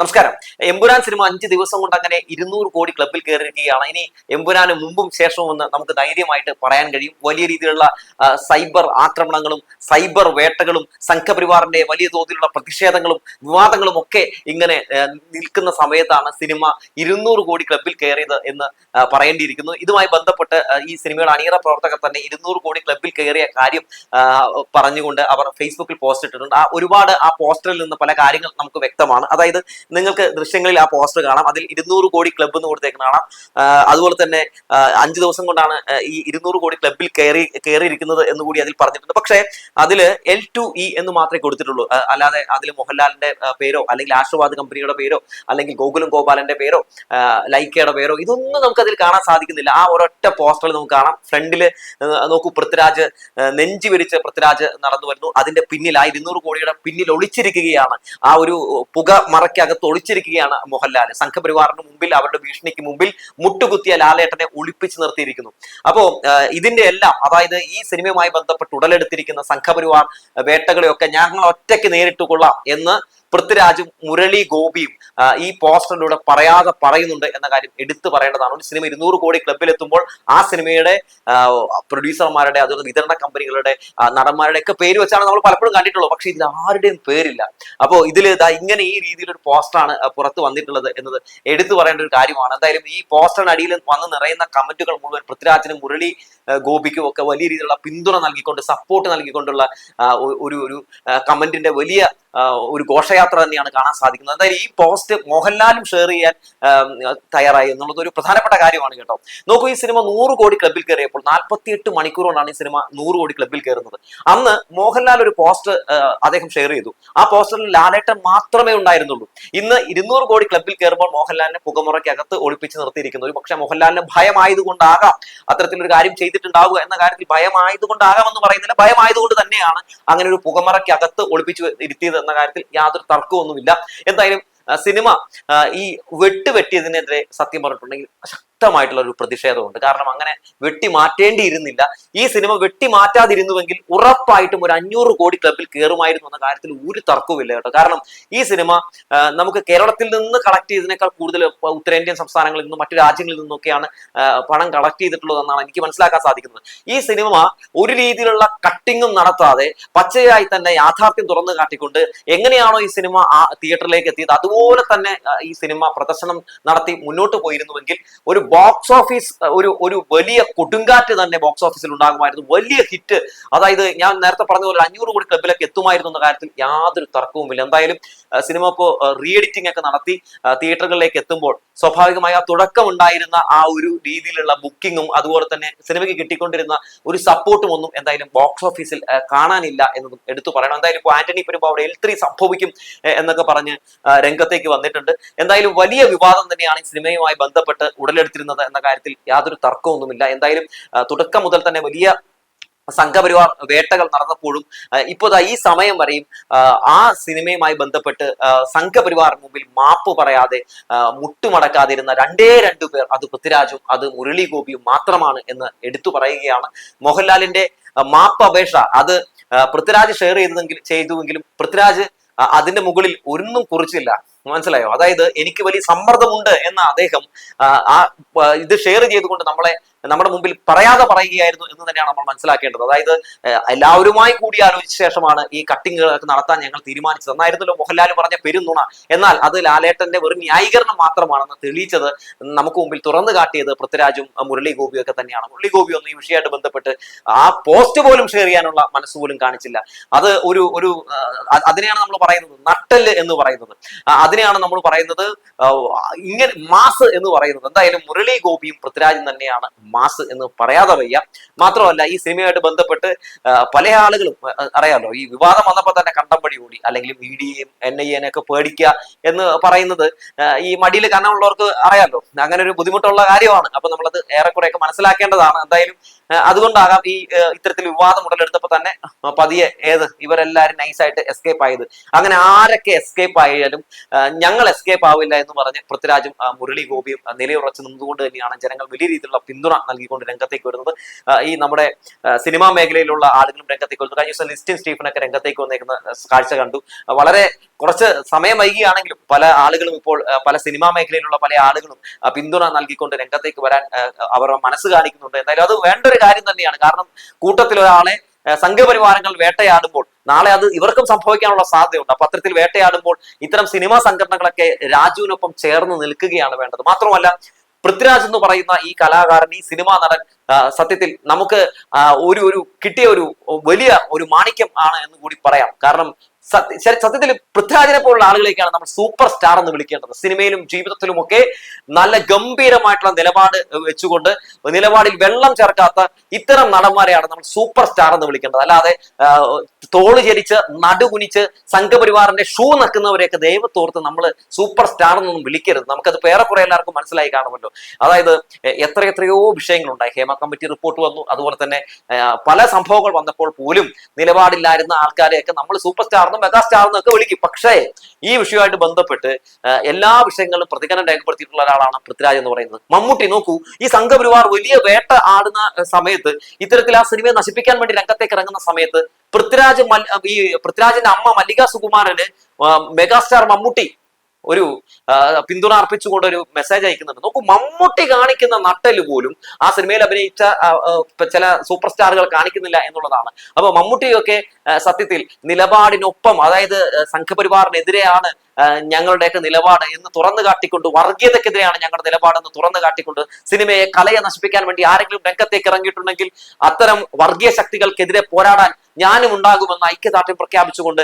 നമസ്കാരം. എമ്പുരാൻ സിനിമ അഞ്ച് ദിവസം കൊണ്ട് അങ്ങനെ ഇരുന്നൂറ് കോടി ക്ലബിൽ കയറിയിരിക്കുകയാണ്. ഇനി എമ്പുരാന് മുമ്പും ശേഷവും എന്ന് നമുക്ക് ധൈര്യമായിട്ട് പറയാൻ കഴിയും. വലിയ രീതിയിലുള്ള സൈബർ ആക്രമണങ്ങളും സൈബർ വേട്ടകളും സംഘപരിവാറിന്റെ വലിയ തോതിലുള്ള പ്രതിഷേധങ്ങളും വിവാദങ്ങളും ഒക്കെ ഇങ്ങനെ നിൽക്കുന്ന സമയത്താണ് സിനിമ ഇരുന്നൂറ് കോടി ക്ലബിൽ കയറിയത് എന്ന് പറയേണ്ടിയിരിക്കുന്നു. ഇതുമായി ബന്ധപ്പെട്ട് ഈ സിനിമയുടെ അണിയറ പ്രവർത്തകർ തന്നെ ഇരുന്നൂറ് കോടി ക്ലബിൽ കയറിയ കാര്യം പറഞ്ഞുകൊണ്ട് അവർ ഫേസ്ബുക്കിൽ പോസ്റ്റ് ഇട്ടിട്ടുണ്ട്. ആ ഒരുപാട് ആ പോസ്റ്ററിൽ നിന്ന് പല കാര്യങ്ങൾ നമുക്ക് വ്യക്തമാണ്. അതായത് നിങ്ങൾക്ക് ദൃശ്യങ്ങളിൽ ആ പോസ്റ്റർ കാണാം. അതിൽ ഇരുന്നൂറ് കോടി ക്ലബ്ബ് എന്ന് കൊടുത്തേക്കുന്ന കാണാം. അതുപോലെ തന്നെ അഞ്ച് ദിവസം കൊണ്ടാണ് ഈ ഇരുന്നൂറ് കോടി ക്ലബിൽ കയറി കയറിയിരിക്കുന്നത് എന്ന് കൂടി അതിൽ പറഞ്ഞിട്ടുണ്ട്. പക്ഷേ അതിൽ എൽ ടു ഇ എന്ന് മാത്രമേ കൊടുത്തിട്ടുള്ളൂ. അല്ലാതെ അതിൽ മോഹൻലാലിന്റെ പേരോ അല്ലെങ്കിൽ ആശീർവാദ് കമ്പനിയുടെ പേരോ അല്ലെങ്കിൽ ഗോകുലം ഗോപാലന്റെ പേരോ ലൈക്കയുടെ പേരോ ഇതൊന്നും നമുക്ക് അതിൽ കാണാൻ സാധിക്കുന്നില്ല. ആ ഒരൊറ്റ പോസ്റ്ററിൽ നമുക്ക് കാണാം. ഫ്രണ്ടിൽ നോക്കൂ പൃഥ്വിരാജ് നെഞ്ചി വിരിച്ച് പൃഥ്വിരാജ് നടന്നു വരുന്നു അതിന്റെ പിന്നിൽ ആ ഇരുന്നൂറ് കോടിയുടെ പിന്നിൽ ഒളിച്ചിരിക്കുകയാണ്. ആ ഒരു പുക മറയ്ക്കകത്ത് ഒളിച്ചിരിക്കുകയാണ് മോഹൻലാൽ സംഘപരിവാറിന് മുമ്പിൽ അവരുടെ ഭീഷണിക്ക് മുമ്പിൽ മുട്ടുകുത്തിയ ലാലേട്ടനെ ഒളിപ്പിച്ച് നിർത്തിയിരിക്കുന്നു. അപ്പോ ഇതിന്റെ എല്ലാം അതായത് ഈ സിനിമയുമായി ബന്ധപ്പെട്ട് ഉടലെടുത്തിരിക്കുന്ന സംഘപരിവാർ വേട്ടകളെയൊക്കെ ഞങ്ങൾ ഒറ്റയ്ക്ക് നേരിട്ട് കൊള്ളാം എന്ന് പൃഥ്വിരാജും മുരളി ഗോപിയും ഈ പോസ്റ്ററിലൂടെ പറയാതെ പറയുന്നുണ്ട് എന്ന കാര്യം എടുത്തു പറയേണ്ടതാണ്. ഒരു സിനിമ ഇരുന്നൂറ് കോടി ക്ലബിലെത്തുമ്പോൾ ആ സിനിമയുടെ പ്രൊഡ്യൂസർമാരുടെ അതുപോലെ വിതരണ കമ്പനികളുടെ നടന്മാരുടെ ഒക്കെ പേര് വെച്ചാണ് നമ്മൾ പലപ്പോഴും കണ്ടിട്ടുള്ളത്. പക്ഷെ ഇതിൽ ആരുടെയും പേരില്ല. അപ്പോൾ ഇതിൽ ഇതാ ഇങ്ങനെ ഈ രീതിയിലൊരു പോസ്റ്ററാണ് ആ, പുറത്ത് വന്നിട്ടുള്ളത് എന്നത് എടുത്തു പറയേണ്ട ഒരു കാര്യമാണ്. എന്തായാലും ഈ പോസ്റ്ററിന് അടിയിൽ വന്ന് നിറയുന്ന കമന്റുകൾ മുഴുവൻ പൃഥ്വിരാജിനും മുരളി ഗോപിക്കും ഒക്കെ വലിയ രീതിയിലുള്ള പിന്തുണ നൽകിക്കൊണ്ട് സപ്പോർട്ട് നൽകിക്കൊണ്ടുള്ള ഒരു ഒരു കമന്റിന്റെ വലിയ ഒരു ഘോഷയാത്ര തന്നെയാണ് കാണാൻ സാധിക്കുന്നത്. എന്തായാലും ഈ പോസ്റ്റ് മോഹൻലാലും ഷെയർ ചെയ്യാൻ തയ്യാറായി എന്നുള്ളത് ഒരു പ്രധാനപ്പെട്ട കാര്യമാണ് കേട്ടോ. നോക്കൂ ഈ സിനിമ നൂറ് കോടി ക്ലബിൽ കയറിയപ്പോൾ നാൽപ്പത്തിയെട്ട് മണിക്കൂർ കൊണ്ടാണ് ഈ സിനിമ നൂറ് കോടി ക്ലബിൽ കയറുന്നത്. അന്ന് മോഹൻലാൽ ഒരു പോസ്റ്റ് അദ്ദേഹം ഷെയർ ചെയ്തു. ആ പോസ്റ്ററിൽ ലാലേട്ടൻ മാത്രമേ ഉണ്ടായിരുന്നുള്ളൂ. ഇന്ന് ഇരുന്നൂറ് കോടി ക്ലബിൽ കയറുമ്പോൾ മോഹൻലാലിനെ പുകമുറയ്ക്കകത്ത് ഒളിപ്പിച്ച് നിർത്തിയിരിക്കുന്നു. ഒരു പക്ഷേ മോഹൻലാലിന് ഭയമായതുകൊണ്ടാകാം അത്തരത്തിലൊരു കാര്യം ചെയ്തിട്ടുണ്ടാവുക എന്ന കാര്യത്തിൽ ഭയമായതുകൊണ്ടാകാം എന്ന് പറയുന്നില്ല. ഭയമായതുകൊണ്ട് തന്നെയാണ് അങ്ങനെ ഒരു പുകമറയ്ക്കകത്ത് ഒളിപ്പിച്ച് ഇരുത്തിയത്. എന്ന കാര്യത്തിൽ യാതൊരു തർക്കമൊന്നുമില്ല. എന്തായാലും സിനിമ ഈ വെട്ട് വെട്ടിയതിനെതിരെ സത്യം പറഞ്ഞിട്ടുണ്ടെങ്കിൽ ശക്തമായിട്ടുള്ള ഒരു പ്രതിഷേധമുണ്ട്. കാരണം അങ്ങനെ വെട്ടി മാറ്റേണ്ടിയിരുന്നില്ല ഈ സിനിമ വെട്ടി മാറ്റാതിരുന്നുവെങ്കിൽ ഉറപ്പായിട്ടും ഒരു അഞ്ഞൂറ് കോടി ക്ലബിൽ കയറുമായിരുന്നു എന്ന കാര്യത്തിൽ ഒരു തർക്കവുമില്ല കേട്ടോ. കാരണം ഈ സിനിമ നമുക്ക് കേരളത്തിൽ നിന്ന് കളക്ട് ചെയ്തതിനേക്കാൾ കൂടുതൽ ഉത്തരേന്ത്യൻ സംസ്ഥാനങ്ങളിൽ നിന്നും മറ്റു രാജ്യങ്ങളിൽ നിന്നൊക്കെയാണ് പണം കളക്ട് ചെയ്തിട്ടുള്ളതെന്നാണ് എനിക്ക് മനസ്സിലാക്കാൻ സാധിക്കുന്നത്. ഈ സിനിമ ഒരു രീതിയിലുള്ള കട്ടിങ്ങും നടത്താതെ പച്ചയായി തന്നെ യാഥാർത്ഥ്യം തുറന്നു കാട്ടിക്കൊണ്ട് എങ്ങനെയാണോ ഈ സിനിമ ആ തിയേറ്ററിലേക്ക് എത്തിയത് അതുപോലെ തന്നെ ഈ സിനിമ പ്രദർശനം നടത്തി മുന്നോട്ട് പോയിരുന്നുവെങ്കിൽ ഒരു ബോക്സ് ഓഫീസ് ഒരു ഒരു വലിയ കൊടുങ്കാറ്റ് തന്നെ ബോക്സ് ഓഫീസിൽ ഉണ്ടാകുമായിരുന്നു. വലിയ ഹിറ്റ് അതായത് ഞാൻ നേരത്തെ പറഞ്ഞ പോലെ അഞ്ഞൂറ് കോടി ക്ലബിലൊക്കെ എത്തുമായിരുന്നു എന്ന കാര്യത്തിൽ യാതൊരു തർക്കവുമില്ല. എന്തായാലും സിനിമ ഇപ്പോൾ റീഎഡിറ്റിംഗ് ഒക്കെ നടത്തി തിയേറ്ററുകളിലേക്ക് എത്തുമ്പോൾ സ്വാഭാവികമായി ആ തുടക്കം ഉണ്ടായിരുന്ന ആ ഒരു രീതിയിലുള്ള ബുക്കിങ്ങും അതുപോലെ തന്നെ സിനിമയ്ക്ക് കിട്ടിക്കൊണ്ടിരുന്ന ഒരു സപ്പോർട്ടും ഒന്നും എന്തായാലും ബോക്സ് ഓഫീസിൽ കാണാനില്ല എന്നതും എടുത്തു പറയണം. എന്തായാലും ഇപ്പോൾ ആന്റണി പെരുമ്പാവൂർ എൽ ത്രീ സംഭവിക്കും എന്നൊക്കെ പറഞ്ഞ് രംഗത്തേക്ക് വന്നിട്ടുണ്ട്. എന്തായാലും വലിയ വിവാദം തന്നെയാണ് ഈ സിനിമയുമായി ബന്ധപ്പെട്ട് ഉടലെടുത്തിരുന്നത് എന്ന കാര്യത്തിൽ യാതൊരു തർക്കമൊന്നുമില്ല. എന്തായാലും തുടക്കം മുതൽ തന്നെ വലിയ സംഘപരിവാർ വേട്ടകൾ നടന്നപ്പോഴും ഇപ്പോൾ ഈ സമയം വരെയും ആ, സിനിമയുമായി ബന്ധപ്പെട്ട് സംഘപരിവാർ മുമ്പിൽ മാപ്പ് പറയാതെ മുട്ടുമടക്കാതിരുന്ന രണ്ടേ രണ്ടു പേർ അത് പൃഥ്വിരാജും അത് മുരളി ഗോപിയും മാത്രമാണ് എന്ന് എടുത്തു പറയുകയാണ്. മോഹൻലാലിന്റെ മാപ്പ് അപേക്ഷ അത് പൃഥ്വിരാജ് ഷെയർ ചെയ്തതെങ്കിൽ ചെയ്തുവെങ്കിലും പൃഥ്വിരാജ് അതിന്റെ മുകളിൽ ഒന്നും കുറിച്ചില്ല. മനസ്സിലായോ? അതായത് എനിക്ക് വലിയ സമ്മർദ്ദമുണ്ട് എന്ന അദ്ദേഹം ആ, ഇത് ഷെയർ ചെയ്തുകൊണ്ട് നമ്മളെ നമ്മുടെ മുമ്പിൽ പറയാതെ പറയുകയായിരുന്നു എന്ന് തന്നെയാണ് നമ്മൾ മനസ്സിലാക്കേണ്ടത്. അതായത് എല്ലാവരുമായി കൂടി ആലോചിച്ച ശേഷമാണ് ഈ കട്ടിങ്ങുകളൊക്കെ നടത്താൻ ഞങ്ങൾ തീരുമാനിച്ചത്. എന്നായിരുന്നല്ലോ മോഹൻലാൽ പറഞ്ഞ പെരുന്നുണ എന്നാൽ അത് ലാലേട്ടന്റെ വെറും ന്യായീകരണം മാത്രമാണെന്ന് തെളിയിച്ചത് നമുക്ക് മുമ്പിൽ തുറന്നു കാട്ടിയത് പൃഥ്വിരാജും മുരളി ഗോപിയും ഒക്കെ തന്നെയാണ്. മുരളി ഗോപി ഒന്നും ഈ വിഷയമായിട്ട് ബന്ധപ്പെട്ട് ആ പോസ്റ്റ് പോലും ഷെയർ ചെയ്യാനുള്ള മനസ്സ് പോലും കാണിച്ചില്ല. അത് ഒരു ഒരു അതിനെയാണ് നമ്മൾ പറയുന്നത്. നട്ടൽ എന്ന് പറയുന്നത്. അതിനെയാണ് നമ്മൾ പറയുന്നത് ഇങ്ങനെ മാസ് എന്ന് പറയുന്നത്. എന്തായാലും മുരളി ഗോപിയും പൃഥ്വിരാജും തന്നെയാണ് മാസ് എന്ന് പറയാതെ വയ്യ. മാത്രമല്ല ഈ സിനിമയായിട്ട് ബന്ധപ്പെട്ട് പല ആളുകളും അറിയാമല്ലോ ഈ വിവാദം വന്നപ്പോൾ തന്നെ കണ്ടമ്പടി കൂടി. അല്ലെങ്കിൽ ഇ ഡിയെയും എൻ ഐ എനൊക്കെ പേടിക്കുക എന്ന് പറയുന്നത് ഈ മടിയിൽ കണ്ണമുള്ളവർക്ക് അറിയാമല്ലോ അങ്ങനെ ഒരു ബുദ്ധിമുട്ടുള്ള കാര്യമാണ്. അപ്പൊ നമ്മളത് ഏറെക്കുറെയൊക്കെ മനസ്സിലാക്കേണ്ടതാണ്. എന്തായാലും അതുകൊണ്ടാകാം ഈ ഇത്തരത്തിൽ വിവാദം ഉടലെടുത്തപ്പോൾ തന്നെ പതിയെ ഏത് ഇവരെല്ലാരും നൈസായിട്ട് എസ്കേപ്പ് ആയത്. അങ്ങനെ ആരൊക്കെ എസ്കേപ്പ് ആയാലും ഞങ്ങൾ എസ്കേപ്പ് ആവില്ല എന്ന് പറഞ്ഞ് പൃഥ്വിരാജും മുരളി ഗോപിയും നിലയുറച്ച് നിന്നുകൊണ്ട് തന്നെയാണ് ജനങ്ങൾ വലിയ രീതിയിലുള്ള പിന്തുണ നൽകിക്കൊണ്ട് രംഗത്തേക്ക് വരുന്നത്. ഈ നമ്മുടെ സിനിമാ മേഖലയിലുള്ള ആളുകളും രംഗത്തേക്ക് വരുന്നു. കഴിഞ്ഞ ദിവസം ലിസ്റ്റിൻ സ്റ്റീഫനൊക്കെ രംഗത്തേക്ക് വന്നേക്കുന്ന കാഴ്ച കണ്ടു. വളരെ കുറച്ച് സമയം വൈകിയാണെങ്കിലും പല ആളുകളും ഇപ്പോൾ പല സിനിമാ മേഖലയിലുള്ള പല ആളുകളും പിന്തുണ നൽകിക്കൊണ്ട് രംഗത്തേക്ക് വരാൻ അവർ മനസ്സ് കാണിക്കുന്നുണ്ട്. എന്തായാലും അത് വേണ്ട ഒരു കാര്യം തന്നെയാണ്. കാരണം കൂട്ടത്തിൽ ഒരാളെ സംഘപരിവാരങ്ങൾ വേട്ടയാടുമ്പോൾ നാളെ അത് ഇവർക്കും സംഭവിക്കാനുള്ള സാധ്യതയുണ്ട്. അപ്പൊ അത്തരത്തിൽ വേട്ടയാടുമ്പോൾ ഇത്തരം സിനിമാ സംഘടനകളൊക്കെ രാജുവിനൊപ്പം ചേർന്ന് നിൽക്കുകയാണ് വേണ്ടത്. മാത്രമല്ല പൃഥ്വിരാജ് എന്ന് പറയുന്ന ഈ കലാകാരൻ ഈ സിനിമാ നടൻ സത്യത്തിൽ നമുക്ക് ഒരു ഒരു കിട്ടിയ ഒരു വലിയ ഒരു മാണിക്യം ആണ് എന്ന് കൂടി പറയാം. കാരണം സത്യത്തിൽ പൃഥ്വിരാജിനെ പോലുള്ള ആളുകളെയൊക്കെയാണ് നമ്മൾ സൂപ്പർ സ്റ്റാർ എന്ന് വിളിക്കേണ്ടത്. സിനിമയിലും ജീവിതത്തിലും ഒക്കെ നല്ല ഗംഭീരമായിട്ടുള്ള നിലപാട് വെച്ചുകൊണ്ട് നിലപാടിൽ വെള്ളം ചേർക്കാത്ത ഇത്തരം നടന്മാരെയാണ് നമ്മൾ സൂപ്പർ സ്റ്റാർ എന്ന് വിളിക്കേണ്ടത്. അല്ലാതെ തോൾ ചരിച്ച് നടുകുനിച്ച് സംഘപരിവാറിന്റെ ഷൂ നക്കുന്നവരെയൊക്കെ ദൈവത്തോർത്ത് നമ്മൾ സൂപ്പർ സ്റ്റാർ എന്നൊന്നും വിളിക്കരുത്. നമുക്കത് ഏറെക്കുറെ എല്ലാവർക്കും മനസ്സിലായി കാണുമല്ലോ. അതായത് എത്ര എത്രയോ വിഷയങ്ങളുണ്ടായി. ഹേമ കമ്മിറ്റി റിപ്പോർട്ട് വന്നു. അതുപോലെ തന്നെ പല സംഭവങ്ങൾ വന്നപ്പോൾ പോലും നിലപാടില്ലായിരുന്ന ആൾക്കാരെയൊക്കെ നമ്മൾ സൂപ്പർ സ്റ്റാർ എന്നും മെഗാ എന്നൊക്കെ എന്നും വിളിക്കും. പക്ഷേ ഈ വിഷയമായിട്ട് ബന്ധപ്പെട്ട് എല്ലാ വിഷയങ്ങളും പ്രതികരണം രേഖപ്പെടുത്തിയിട്ടുള്ള ഒരാളാണ് പൃഥ്വിരാജ് എന്ന് പറയുന്നത്. മമ്മൂട്ടി നോക്കൂ ഈ സംഘപരിവാർ വലിയ വേട്ട ആടുന്ന സമയത്ത് ഇത്തരത്തിൽ ആ സിനിമയെ നശിപ്പിക്കാൻ വേണ്ടി രംഗത്തേക്ക് ഇറങ്ങുന്ന സമയത്ത് പൃഥ്വിരാജ് ഈ പൃഥ്വിരാജിന്റെ അമ്മ മല്ലിക സുകുമാരന് മെഗാസ്റ്റാർ മമ്മൂട്ടി ഒരു പിന്തുണ അർപ്പിച്ചുകൊണ്ട് ഒരു മെസ്സേജ് അയക്കുന്നുണ്ട്. നോക്കൂ മമ്മൂട്ടി കാണിക്കുന്ന നട്ടൽ പോലും ആ സിനിമയിൽ അഭിനയിച്ച ചില സൂപ്പർ സ്റ്റാറുകൾ കാണിക്കുന്നില്ല എന്നുള്ളതാണ്. അപ്പൊ മമ്മൂട്ടിയൊക്കെ സത്യത്തിൽ നിലപാടിനൊപ്പം അതായത് സംഘപരിവാറിനെതിരെയാണ് ഞങ്ങളുടെയൊക്കെ നിലപാട് എന്ന് തുറന്നു കാട്ടിക്കൊണ്ട് വർഗീയതക്കെതിരെയാണ് ഞങ്ങളുടെ നിലപാടെന്ന് തുറന്നു കാട്ടിക്കൊണ്ട് സിനിമയെ കലയെ നശിപ്പിക്കാൻ വേണ്ടി ആരെങ്കിലും രംഗത്തേക്ക് ഇറങ്ങിയിട്ടുണ്ടെങ്കിൽ അത്തരം വർഗീയ ശക്തികൾക്കെതിരെ പോരാടാൻ ഞാനും ഉണ്ടാകുമെന്ന് ഐക്യദാർഢ്യം പ്രഖ്യാപിച്ചുകൊണ്ട്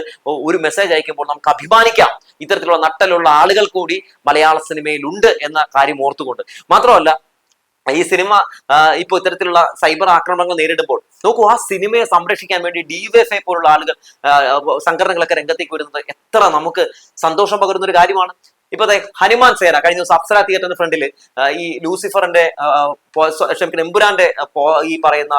ഒരു മെസ്സേജ് അയക്കുമ്പോൾ നമുക്ക് അഭിമാനിക്കാം. ഇത്തരത്തിലുള്ള നട്ടലുള്ള ആളുകൾ കൂടി മലയാള സിനിമയിൽ ഉണ്ട് എന്ന കാര്യം ഓർത്തുകൊണ്ട്. മാത്രമല്ല ഈ സിനിമ ഇപ്പൊ ഇത്തരത്തിലുള്ള സൈബർ ആക്രമണങ്ങൾ നേരിടുമ്പോൾ നോക്കൂ ആ സിനിമയെ സംരക്ഷിക്കാൻ വേണ്ടി ഡിവൈഎഫ്ഐ പോലുള്ള ആളുകൾ സംഘടനകളൊക്കെ രംഗത്തേക്ക് വരുന്നത് എത്ര നമുക്ക് സന്തോഷം പകരുന്ന ഒരു കാര്യമാണ്. ഇപ്പൊ ഹനുമാൻ സേന കഴിഞ്ഞ ദിവസം അപ്സര തിയേറ്ററിന്റെ ഫ്രണ്ടിൽ ഈ ലൂസിഫറിന്റെ എംപുരാന്റെ ഈ പറയുന്ന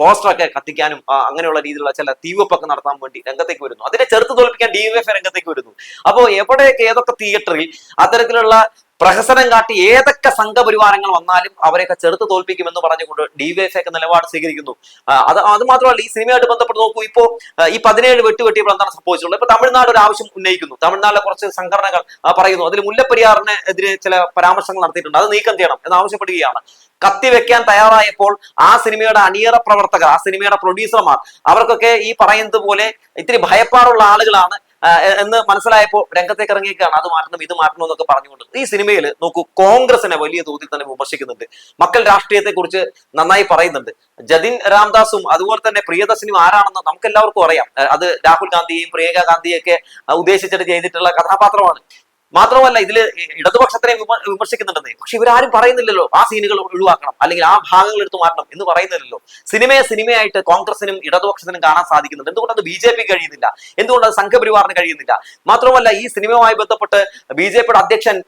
പോസ്റ്ററൊക്കെ കത്തിക്കാനും അങ്ങനെയുള്ള രീതിയിലുള്ള ചില തീവപ്പൊക്കെ നടത്താൻ വേണ്ടി രംഗത്തേക്ക് വരുന്നു. അതിനെ ചെറുത്ത് തോൽപ്പിക്കാൻ ഡി വൈഫ് രംഗത്തേക്ക് വരുന്നു. അപ്പോൾ എവിടെയൊക്കെ ഏതൊക്കെ തിയേറ്ററിൽ അത്തരത്തിലുള്ള പ്രഹസനം കാട്ടി ഏതൊക്കെ സംഘപരിവാരങ്ങൾ വന്നാലും അവരെയൊക്കെ ചെറുത്ത് തോൽപ്പിക്കുമെന്ന് പറഞ്ഞുകൊണ്ട് ഡിവൈഎഫ് ഒക്കെ നിലപാട് സ്വീകരിക്കുന്നു. അത് അത് മാത്രമല്ല ഈ സിനിമയായിട്ട് ബന്ധപ്പെട്ട് നോക്കൂ ഇപ്പോ ആ, ഈ പതിനേഴ് വെട്ടുവെട്ടിയപ്പോൾ എന്താണ് സംഭവിച്ചിട്ടുള്ളത്? ഇപ്പൊ തമിഴ്നാട് ഒരു ആവശ്യം ഉന്നയിക്കുന്നു. തമിഴ്നാട്ടിലെ കുറച്ച് സംഘടനകൾ പറയുന്നു. അതിൽ മുല്ലപ്പെരിയാറിന് എതിരെ ചില പരാമർശങ്ങൾ നടത്തിയിട്ടുണ്ട്. അത് നീക്കം ചെയ്യണം എന്ന് ആവശ്യപ്പെടുകയാണ്. കത്തിവെക്കാൻ തയ്യാറായപ്പോൾ ആ സിനിമയുടെ അണിയറ പ്രവർത്തകർ ആ സിനിമയുടെ പ്രൊഡ്യൂസർമാർ അവർക്കൊക്കെ ഈ പറയുന്നത് പോലെ ഇത്തിരി ഭയപ്പാടുള്ള ആളുകളാണ് എന്ന് മനസ്സിലായപ്പോൾ രംഗത്തേക്ക് ഇറങ്ങിയേക്കാണ് അത് മാറ്റണം ഇത് മാറ്റണം എന്നൊക്കെ പറഞ്ഞുകൊണ്ട്. ഈ സിനിമയിൽ നോക്കൂ കോൺഗ്രസിനെ വലിയ തോതിൽ തന്നെ വിമർശിക്കുന്നുണ്ട്. മക്കൾ രാഷ്ട്രീയത്തെ കുറിച്ച് നന്നായി പറയുന്നുണ്ട്. ജതിൻ രാംദാസും അതുപോലെ തന്നെ പ്രിയദർശനും ആരാണെന്ന് നമുക്ക് എല്ലാവർക്കും അറിയാം. അത് രാഹുൽ ഗാന്ധിയെയും പ്രിയങ്ക ഗാന്ധിയെയൊക്കെ ഉദ്ദേശിച്ചിട്ട് ചെയ്തിട്ടുള്ള കഥാപാത്രമാണ്. മാത്രമല്ല ഇതിൽ ഇടതുപക്ഷത്തിനെ വിമർശിക്കുന്നുണ്ടെന്ന്. പക്ഷെ ഇവരാരും പറയുന്നില്ലല്ലോ ആ സീനുകൾ ഒഴിവാക്കണം അല്ലെങ്കിൽ ആ ഭാഗങ്ങൾ എടുത്തു മാറ്റണം എന്ന് പറയുന്നില്ലല്ലോ. സിനിമയെ സിനിമയായിട്ട് കോൺഗ്രസിനും ഇടതുപക്ഷത്തിനും കാണാൻ സാധിക്കുന്നുണ്ട്. എന്തുകൊണ്ട് അത് ബി ജെ പി കഴിയുന്നില്ല? എന്തുകൊണ്ട് അത് സംഘപരിവാറിന് കഴിയുന്നില്ല? മാത്രമല്ല ഈ സിനിമയുമായി ബന്ധപ്പെട്ട് ബി ജെ പിയുടെ അധ്യക്ഷൻ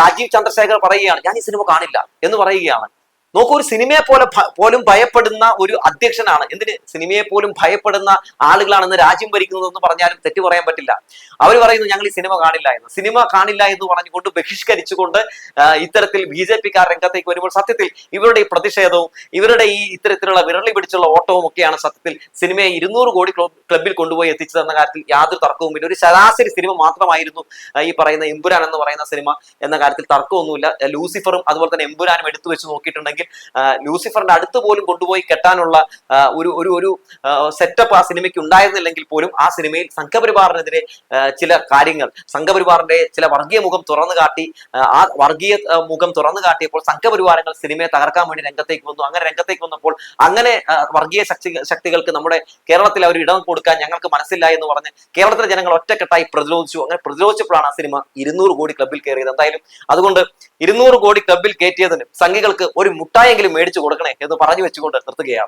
രാജീവ് ചന്ദ്രശേഖർ പറയുകയാണ് ഞാൻ ഈ സിനിമ കാണില്ല എന്ന് പറയുകയാണ്. നോക്കൂ ഒരു സിനിമയെ പോലെ പോലും ഭയപ്പെടുന്ന ഒരു അധ്യക്ഷനാണ്. എന്തിന്? സിനിമയെ പോലും ഭയപ്പെടുന്ന ആളുകളാണെന്ന് രാജ്യം ഭരിക്കുന്നതെന്ന് പറഞ്ഞാലും തെറ്റ് പറയാൻ പറ്റില്ല. അവർ പറയുന്നു ഞങ്ങൾ ഈ സിനിമ കാണില്ല എന്ന്. സിനിമ കാണില്ല എന്ന് പറഞ്ഞുകൊണ്ട് ബഹിഷ്കരിച്ചുകൊണ്ട് ഇത്തരത്തിൽ ബി ജെ പിക്കാർ രംഗത്തേക്ക് വരുമ്പോൾ സത്യത്തിൽ ഇവരുടെ ഈ പ്രതിഷേധവും ഇവരുടെ ഈ ഇത്തരത്തിലുള്ള വിരളി പിടിച്ചുള്ള ഓട്ടവും ഒക്കെയാണ് സത്യത്തിൽ സിനിമയെ ഇരുന്നൂറ് കോടി ക്ലബ് ക്ലബിൽ കൊണ്ടുപോയി എത്തിച്ചതെന്ന കാര്യത്തിൽ യാതൊരു തർക്കവുമില്ല ഒരു ശരാശരി സിനിമ മാത്രമായിരുന്നു ഈ പറയുന്ന എമ്പുരാൻ എന്ന് പറയുന്ന സിനിമ എന്ന കാര്യത്തിൽ തർക്കമൊന്നുമില്ല. ലൂസിഫറും അതുപോലെ തന്നെ എമ്പുരാനും എടുത്തു വെച്ച് നോക്കിയിട്ടുണ്ടെങ്കിൽ ലൂസിഫറിന്റെ അടുത്ത് പോലും കൊണ്ടുപോയി കെട്ടാനുള്ള ഒരു ഒരു ഒരു സെറ്റപ്പ് ആ സിനിമയ്ക്ക് ഉണ്ടായിരുന്നില്ലെങ്കിൽ പോലും ആ സിനിമയിൽ സംഘപരിവാറിനെതിരെ ചില കാര്യങ്ങൾ സംഘപരിവാറിന്റെ ചില വർഗീയ മുഖം തുറന്നു കാട്ടി ആ വർഗീയ മുഖം തുറന്നു കാട്ടിയപ്പോൾ സംഘപരിവാരങ്ങൾ സിനിമയെ തകർക്കാൻ വേണ്ടി രംഗത്തേക്ക് വന്നു. അങ്ങനെ രംഗത്തേക്ക് വന്നപ്പോൾ അങ്ങനെ വർഗീയ ശക്തി ശക്തികൾക്ക് നമ്മുടെ കേരളത്തിൽ അവർ ഇടം കൊടുക്കാൻ ഞങ്ങൾക്ക് മനസ്സില്ല എന്ന് പറഞ്ഞ് കേരളത്തിലെ ജനങ്ങൾ ഒറ്റക്കെട്ടായി പ്രതിരോധിച്ചു. അങ്ങനെ പ്രതിരോധിച്ചപ്പോഴാണ് ആ സിനിമ ഇരുന്നൂറ് കോടി ക്ലബിൽ കയറിയത്. എന്തായാലും അതുകൊണ്ട് ഇരുന്നൂറ് കോടി ക്ലബിൽ കയറ്റിയതിന് സംഘികൾക്ക് ഒരു മുട്ടായെങ്കിലും മേടിച്ചു കൊടുക്കണേ എന്ന് പറഞ്ഞു വെച്ചുകൊണ്ട് നിർത്തുകയാണ്.